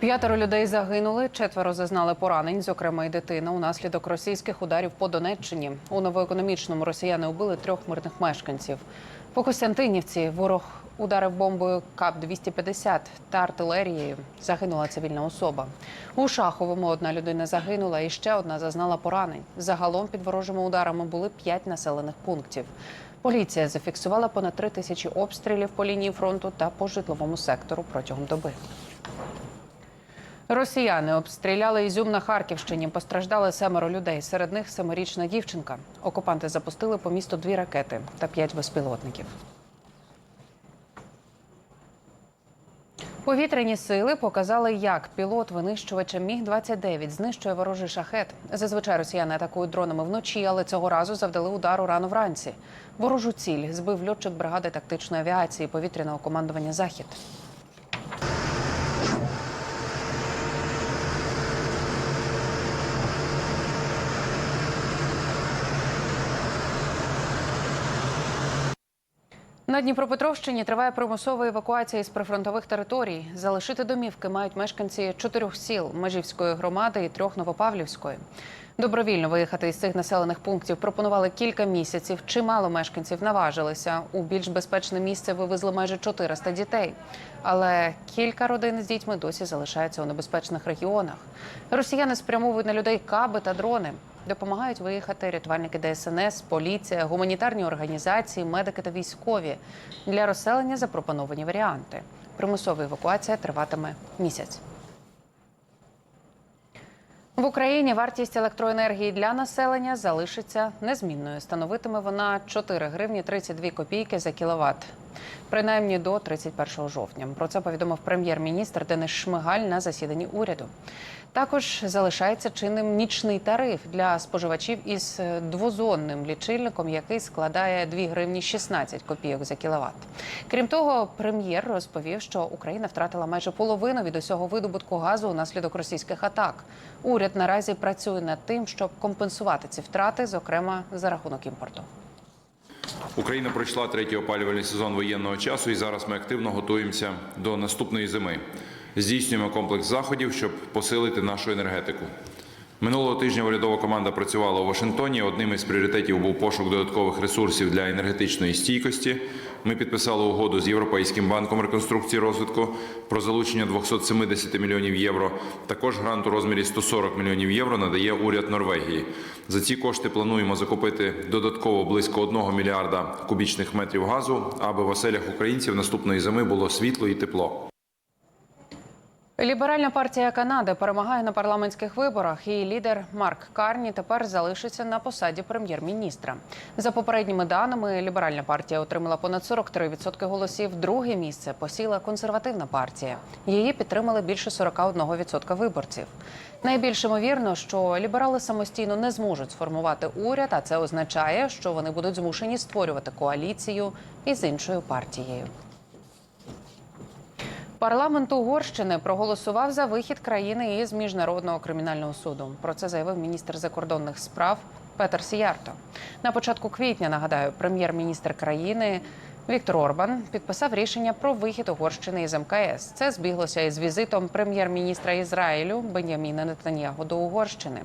П'ятеро людей загинули, четверо зазнали поранень, зокрема й дитина, унаслідок російських ударів по Донеччині. У новоекономічному росіяни убили трьох мирних мешканців. По Костянтинівці ворог ударив бомбою КАП-250 та артилерією. Загинула цивільна особа. У Шаховому одна людина загинула і ще одна зазнала поранень. Загалом під ворожими ударами були п'ять населених пунктів. Поліція зафіксувала понад три тисячі обстрілів по лінії фронту та по житловому сектору протягом доби. Росіяни обстріляли Ізюм на Харківщині. Постраждали семеро людей. Серед них семирічна дівчинка. Окупанти запустили по місту дві ракети та п'ять безпілотників. Повітряні сили показали, як пілот винищувача Міг 29 знищує ворожий шахет. Зазвичай росіяни атакують дронами вночі, але цього разу завдали удару рано вранці. Ворожу ціль збив льотчик бригади тактичної авіації повітряного командування Захід. На Дніпропетровщині триває примусова евакуація із прифронтових територій. Залишити домівки мають мешканці чотирьох сіл Межівської громади і трьох Новопавлівської. Добровільно виїхати із цих населених пунктів пропонували кілька місяців. Чимало мешканців наважилися. У більш безпечне місце вивезли майже 400 дітей. Але кілька родин з дітьми досі залишаються у небезпечних регіонах. Росіяни спрямовують на людей каби та дрони. Допомагають виїхати рятувальники ДСНС, поліція, гуманітарні організації, медики та військові. Для розселення запропоновані варіанти. Примусова евакуація триватиме місяць. В Україні вартість електроенергії для населення залишиться незмінною. Становитиме вона 4 гривні 32 копійки за кіловат. Принаймні до 31 жовтня. Про це повідомив прем'єр-міністр Денис Шмигаль на засіданні уряду. Також залишається чинним нічний тариф для споживачів із двозонним лічильником, який складає 2 гривні 16 копійок за кіловат. Крім того, прем'єр розповів, що Україна втратила майже половину від усього видобутку газу унаслідок російських атак. Уряд наразі працює над тим, щоб компенсувати ці втрати, зокрема за рахунок імпорту. Україна пройшла третій опалювальний сезон воєнного часу, і зараз ми активно готуємося до наступної зими. Здійснюємо комплекс заходів, щоб посилити нашу енергетику. Минулого тижня урядова команда працювала у Вашингтоні. Одним із пріоритетів був пошук додаткових ресурсів для енергетичної стійкості. Ми підписали угоду з Європейським банком реконструкції розвитку про залучення 270 мільйонів євро. Також грант у розмірі 140 мільйонів євро надає уряд Норвегії. За ці кошти плануємо закупити додатково близько 1 мільярда кубічних метрів газу, аби в оселях українців наступної зими було світло і тепло. Ліберальна партія Канади перемагає на парламентських виборах. Її лідер Марк Карні тепер залишиться на посаді прем'єр-міністра. За попередніми даними, ліберальна партія отримала понад 43% голосів. Друге місце посіла консервативна партія. Її підтримали більше 41% виборців. Найбільш ймовірно, що ліберали самостійно не зможуть сформувати уряд, а це означає, що вони будуть змушені створювати коаліцію із іншою партією. Парламент Угорщини проголосував за вихід країни із міжнародного кримінального суду. Про це заявив міністр закордонних справ Петер Сіярто. На початку квітня нагадаю, прем'єр-міністр країни Віктор Орбан підписав рішення про вихід Угорщини із МКС. Це збіглося із візитом прем'єр-міністра Ізраїлю Беняміна Нетаньягу до Угорщини.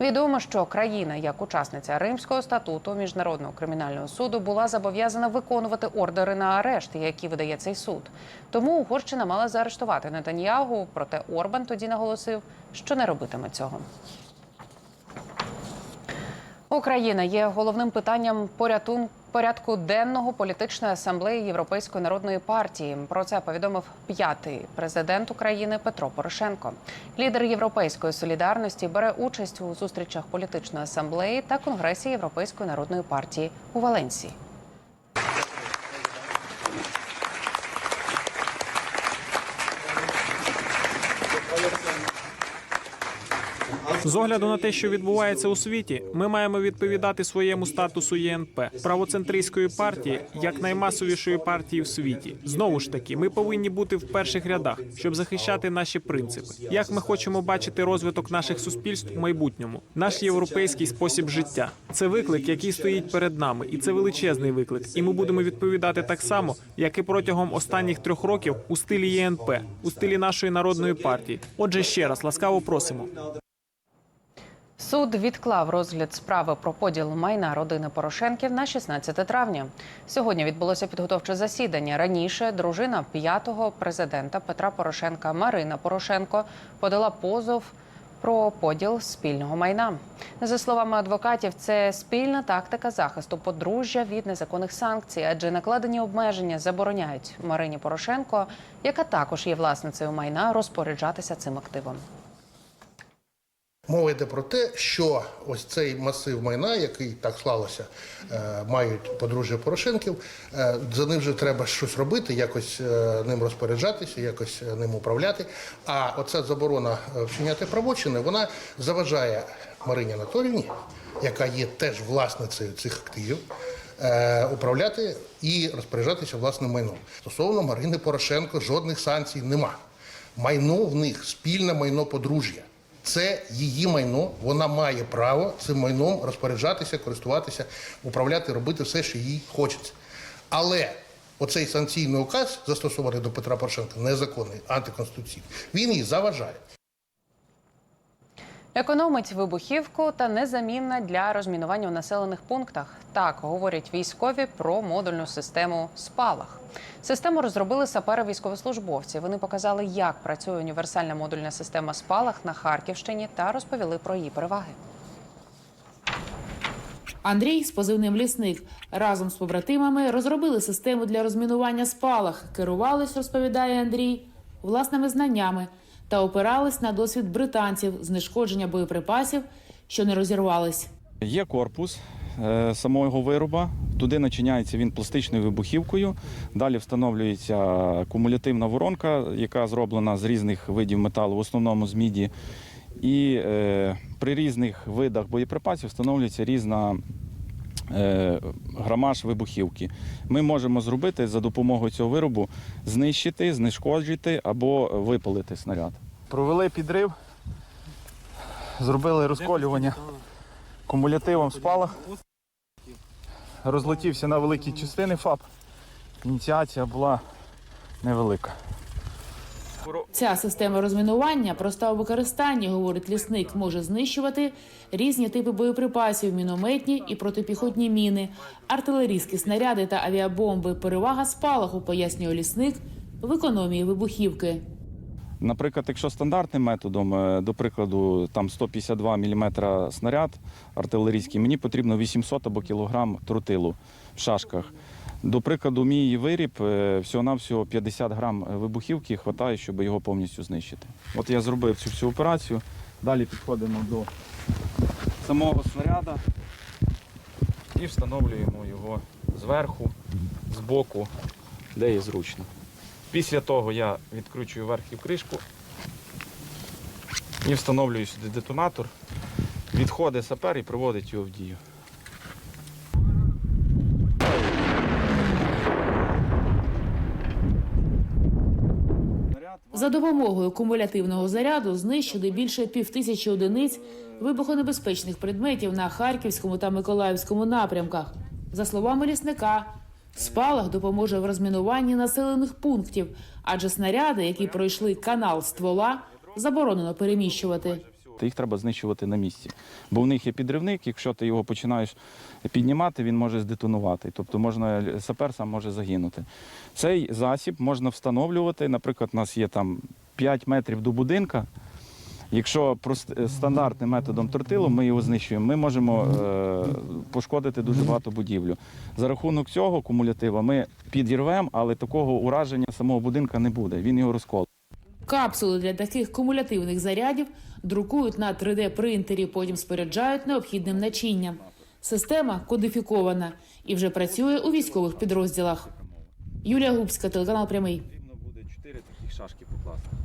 Відомо, що країна, як учасниця Римського статуту міжнародного кримінального суду, була зобов'язана виконувати ордери на арешт, які видає цей суд. Тому Угорщина мала заарештувати Нетаньягу. Проте Орбан тоді наголосив, що не робитиме цього. Україна є головним питанням порятунку порядку денного політичної асамблеї Європейської народної партії. Про це повідомив п'ятий президент України Петро Порошенко. Лідер європейської солідарності бере участь у зустрічах політичної асамблеї та конгресі Європейської народної партії у Валенсії. З огляду на те, що відбувається у світі, ми маємо відповідати своєму статусу ЄНП правоцентристської партії як наймасовішої партії в світі. Знову ж таки, ми повинні бути в перших рядах, щоб захищати наші принципи. Як ми хочемо бачити розвиток наших суспільств в майбутньому, наш європейський спосіб життя це виклик, який стоїть перед нами, і це величезний виклик. І ми будемо відповідати так само, як і протягом останніх трьох років у стилі ЄНП, у стилі нашої народної партії. Отже, ще раз ласкаво просимо. Суд відклав розгляд справи про поділ майна родини Порошенків на 16 травня. Сьогодні відбулося підготовче засідання. Раніше дружина п'ятого президента Петра Порошенка Марина Порошенко подала позов про поділ спільного майна. За словами адвокатів, це спільна тактика захисту подружжя від незаконних санкцій, адже накладені обмеження забороняють Марині Порошенко, яка також є власницею майна, розпоряджатися цим активом. Мова йде про те, що ось цей масив майна, який так склалося, е, мають подружжя Порошенків. е, За ним вже треба щось робити, якось е, ним розпоряджатися, якось ним управляти. А оця заборона вчиняти правочини, вона заважає Марині Анатоліївні, яка є теж власницею цих активів. Управляти і розпоряджатися власним майном. Стосовно Марини Порошенко жодних санкцій нема. Майно в них спільне майно подружжя. Це її майно, вона має право цим майном розпоряджатися, користуватися, управляти, робити все, що їй хочеться. Але оцей санкційний указ, застосований до Петра Порошенка, незаконний, антиконституційний, він їй заважає. Економить вибухівку та незамінна для розмінування у населених пунктах. Так говорять військові про модульну систему Спалах. Систему розробили сапери військовослужбовці. Вони показали, як працює універсальна модульна система Спалах на Харківщині та розповіли про її переваги. Андрій з позивним лісник разом з побратимами розробили систему для розмінування спалах. Керувались, розповідає Андрій, власними знаннями та опирались на досвід британців знешкодження боєприпасів, що не розірвались. Є корпус е, самого вироба. Туди начиняється він пластичною вибухівкою. Далі встановлюється кумулятивна воронка, яка зроблена з різних видів металу, в основному з міді. І е, при різних видах боєприпасів встановлюється різна грамаж вибухівки. Ми можемо зробити за допомогою цього виробу знищити, знешкоджити або випалити снаряд. Провели підрив, зробили розколювання кумулятивом спалах. Розлетівся на великі частини ФАП. Ініціація була невелика. Ця система розмінування проста у використанні, говорить лісник, може знищувати різні типи боєприпасів, мінометні і протипіхотні міни, артилерійські снаряди та авіабомби. Перевага спалаху, пояснює лісник, в економії вибухівки. Наприклад, якщо стандартним методом, е, до прикладу, там 152 мм снаряд артилерійський, мені потрібно 800 або кілограм тротилу в шашках. До прикладу, мій виріб е, всього-навсього 50 грам вибухівки вистачає, щоб його повністю знищити. От я зробив цю всю операцію. Далі підходимо до самого снаряда і встановлюємо його зверху, збоку, де є зручно. Після того я відкручую верхню кришку і встановлюю сюди детонатор. Відходить сапер і приводить його в дію. Допомогою кумулятивного заряду знищили більше півтисячі одиниць вибухонебезпечних предметів на Харківському та Миколаївському напрямках. За словами лісника, спалах допоможе в розмінуванні населених пунктів, адже снаряди, які пройшли канал ствола, заборонено переміщувати. То їх треба знищувати на місці. Бо в них є підривник, якщо ти його починаєш піднімати, він може здетонувати. Тобто можна, сапер сам може загинути. Цей засіб можна встановлювати. Наприклад, у нас є там 5 метрів до будинка. Якщо прост- стандартним методом тортилу ми його знищуємо, ми можемо е, пошкодити дуже багато будівлю. За рахунок цього кумулятива ми підірвемо, але такого ураження самого будинка не буде. Він його розколе. Капсули для таких кумулятивних зарядів друкують на 3D-принтері, потім споряджають необхідним начинням. Система кодифікована і вже працює у військових підрозділах. Юлія Губська, телеканал Прямий. Потрібно буде чотири таких шашки покласти.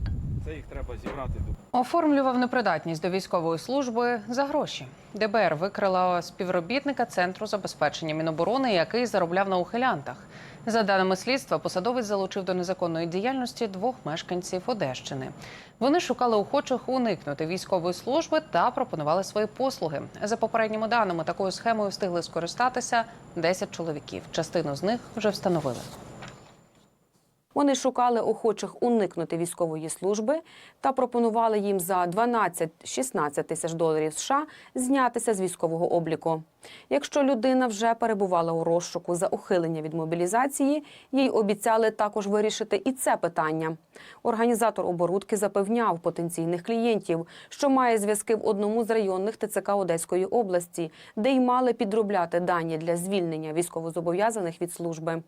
Це їх треба зібрати. Оформлював непридатність до військової служби за гроші. ДБР викрила співробітника центру забезпечення Міноборони, який заробляв на ухилянтах. За даними слідства, посадовець залучив до незаконної діяльності двох мешканців Одещини. Вони шукали охочих уникнути військової служби та пропонували свої послуги. За попередніми даними, такою схемою встигли скористатися 10 чоловіків. Частину з них вже встановили. Вони шукали охочих уникнути військової служби та пропонували їм за 12-16 тисяч доларів США знятися з військового обліку. Якщо людина вже перебувала у розшуку за ухилення від мобілізації, їй обіцяли також вирішити і це питання. Організатор оборудки запевняв потенційних клієнтів, що має зв'язки в одному з районних ТЦК Одеської області, де й мали підробляти дані для звільнення військовозобов'язаних від служби.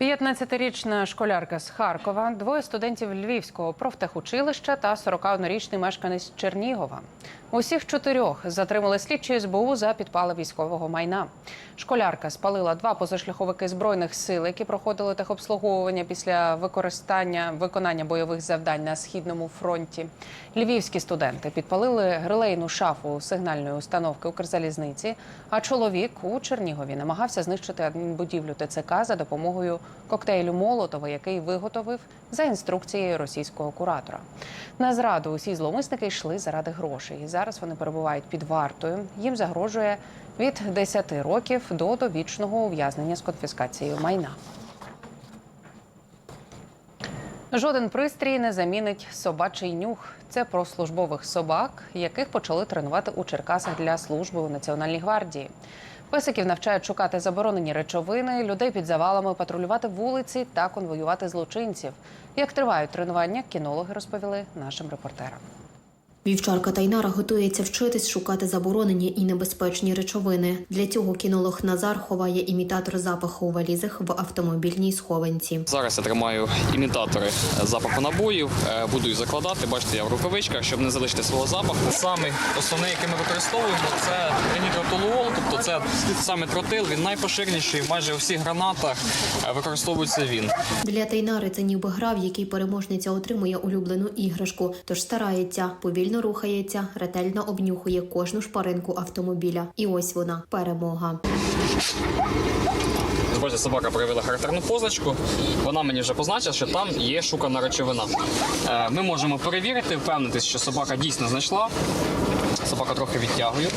15-річна школярка з Харкова, двоє студентів Львівського профтехучилища та 41-річний мешканець Чернігова. Усіх чотирьох затримали слідчі СБУ за підпали військового майна. Школярка спалила два позашляховики збройних сил, які проходили техобслуговування після використання виконання бойових завдань на східному фронті. Львівські студенти підпалили релейну шафу сигнальної установки Укрзалізниці. А чоловік у Чернігові намагався знищити адмінбудівлю ТЦК за допомогою коктейлю Молотова, який виготовив за інструкцією російського куратора. На зраду усі зловмисники йшли заради грошей. Зараз вони перебувають під вартою. Їм загрожує від 10 років до довічного ув'язнення з конфіскацією майна. Жоден пристрій не замінить собачий нюх. Це про службових собак, яких почали тренувати у Черкасах для служби у Національній гвардії. Песиків навчають шукати заборонені речовини, людей під завалами, патрулювати вулиці та конвоювати злочинців. Як тривають тренування, кінологи розповіли нашим репортерам. Вівчарка Тайнара готується вчитись шукати заборонені і небезпечні речовини. Для цього кінолог Назар ховає імітатор запаху у валізах в автомобільній схованці. Зараз я тримаю імітатори запаху набоїв, е, буду їх закладати. Бачите, я в рукавичках, щоб не залишити свого запаху. Саме основний, який ми використовуємо, це тринітропилуол, тобто це саме тротил. Він найпоширеніший. Майже у всіх гранатах е, використовується він. Для Тайнари це ніби гра, в якій переможниця отримує улюблену іграшку, тож старається, повільно рухається, ретельно обнюхує кожну шпаринку автомобіля. І ось вона перемога. Бачите, собака проявила характерну позначку. Вона мені вже позначила, що там є шукана речовина. Е, Ми можемо перевірити, впевнитись, що собака дійсно знайшла. Собака трохи відтягує.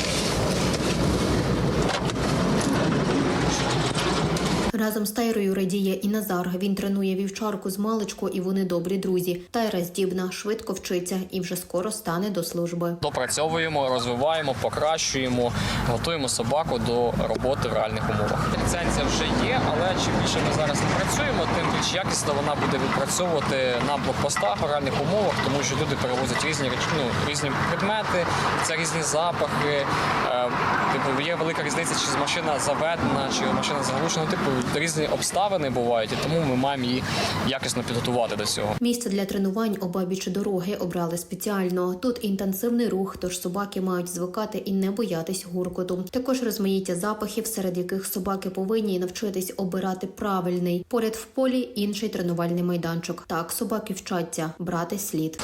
Разом з Тайрою радіє і Назар. Він тренує вівчарку з маличку, і вони добрі друзі. Тайра здібна, швидко вчиться і вже скоро стане до служби. Допрацьовуємо, розвиваємо, покращуємо, готуємо собаку до роботи в реальних умовах. Ліцензія вже є, але чим більше ми зараз не працюємо, тим більш якісно вона буде відпрацьовувати на блокпостах в реальних умовах, тому що люди перевозять різні реч- ну, різні предмети, це різні запахи. Е, Типу, є велика різниця, чи машина заведена, чи машина заглушена. Типу різні обставини бувають, і тому ми маємо її якісно підготувати до цього. Місце для тренувань обабіч дороги обрали спеціально. Тут інтенсивний рух, тож собаки мають звикати і не боятись гуркоту. Також розмаїття запахів, серед яких собаки повинні навчитись обирати правильний. Поряд в полі інший тренувальний майданчик. Так собаки вчаться брати слід.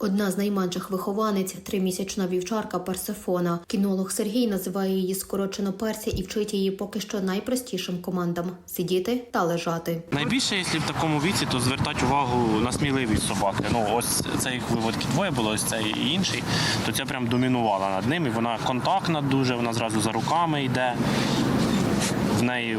Одна з найменших вихованець тримісячна вівчарка Персефона. Кінолог Сергій називає її скорочено Персі і вчить її поки що найпростішим командам сидіти та лежати. Найбільше, якщо в такому віці, то звертати увагу на сміливість собаки. Ну, ось це їх виводки двоє було, ось цей і інший, то це прям домінувала над ними. Вона контактна дуже, вона зразу за руками йде. В неї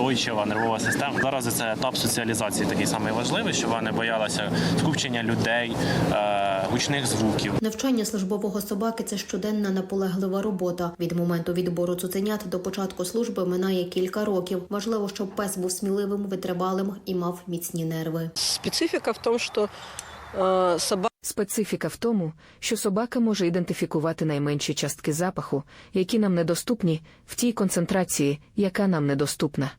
устойчива нервова система. Зараз це етап соціалізації такий самий важливий, щоб вона не боялася скупчення людей, е, гучних звуків. Навчання службового собаки це щоденна наполеглива робота. Від моменту відбору цуценят до початку служби минає кілька років. Важливо, щоб пес був сміливим, витривалим і мав міцні нерви. Специфика в том, что э, собака Специфіка в тому, що собака може ідентифікувати найменші частки запаху, які нам недоступні, в тій концентрації, яка нам недоступна.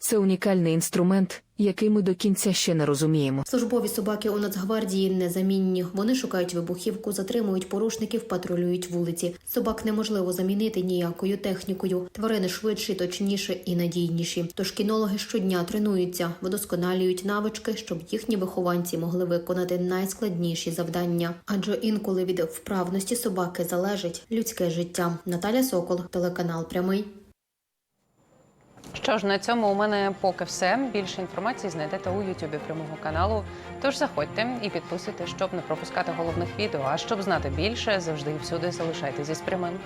Це унікальний інструмент, який ми до кінця ще не розуміємо. Службові собаки у Нацгвардії незамінні. Вони шукають вибухівку, затримують порушників, патрулюють вулиці. Собак неможливо замінити ніякою технікою. Тварини швидші, точніші і надійніші. Тож кінологи щодня тренуються, вдосконалюють навички, щоб їхні вихованці могли виконати найскладніші завдання. Адже інколи від вправності собаки залежить людське життя. Наталя Сокол, телеканал Прямий. Що ж, на цьому у мене поки все. Більше інформації знайдете у Ютубі прямого каналу. Тож заходьте і підписуйте, щоб не пропускати головних відео. А щоб знати більше, завжди і всюди залишайтеся зі прямим.